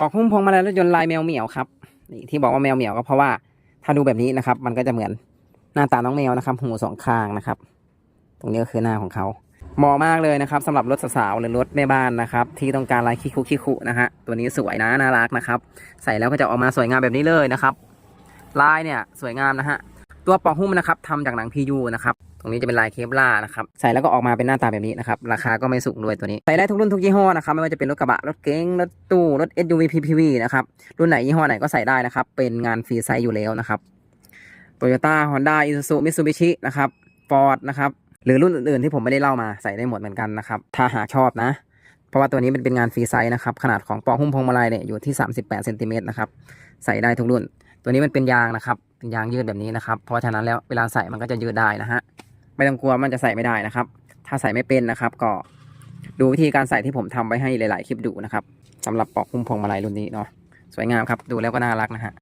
ปอกหุ้มพวงมาลัยรถยนต์ลายแมวเหมียวครับนี่ที่บอกว่าแมวเหมียวก็เพราะว่าถ้าดูแบบนี้นะครับ มันก็จะเหมือนหน้าตาน้องแมวนะครับหูสองข้างนะครับ ตรงนี้ก็คือหน้าของเขาเหมาะมากเลยนะครับสำหรับรถสาวๆหรือรถแม่บ้านนะครับ ที่ต้องการลายคิคุคิคุนะฮะตัวนี้สวยนะน่ารักนะครับ ใส่แล้วก็จะออกมาสวยงามแบบนี้เลยนะครับ ลายเนี่ยสวยงามนะฮะ ตัวปอกหุ้มนะครับทำจากหนัง PU นะครับ ตรงนี้จะเป็นลายเคปล่านะครับ ใส่แล้วก็ออกมาเป็นหน้าตาแบบนี้นะครับ ราคาก็ไม่สูงด้วยตัวนี้ ใส่ได้ทุกรุ่นทุกยี่ห้อนะครับ ไม่ว่าจะเป็นรถกระบะ รถเก๋ง รถตู้ รถ SUV PPV นะครับ รุ่นไหนยี่ห้อไหนก็ใส่ได้นะครับ เป็นงานฟรีไซส์อยู่แล้วนะครับโตโยต้าฮอนด้าอิซูซุมิตซูบิชินะครับฟอร์ดนะครับ หรือรุ่นอื่นๆที่ผมไม่ได้เล่ามาใส่ได้หมดเหมือนกันนะครับ ถ้าหาชอบนะ เพราะว่าตัวนี้มันเป็นงานฟรีไซส์นะครับ ขนาดของปอกหุ้มพวงมาลัยเนี่ยอยู่ที่ 38เซนติเมตรนะครับ ใส่ได้ทุกรุ่น ตัวนี้มันเป็นยางนะครับ เป็นยางยืดแบบนี้นะครับ เพราะฉะนั้นแล้วเวลาใส่มันก็จะยืดได้นะฮะ ไม่ต้องกลัวมันจะใส่ไม่ได้นะครับ ถ้าใส่ไม่เป็นนะครับ ก็ดูวิธีการใส่ที่ผมทำไว้ให้หลาย ๆ คลิปดูนะครับสำหรับปอกคุ้มพวงมาลัยรุ่นนี้เนาะ สวยงามครับ ดูแล้วก็น่ารักนะฮะ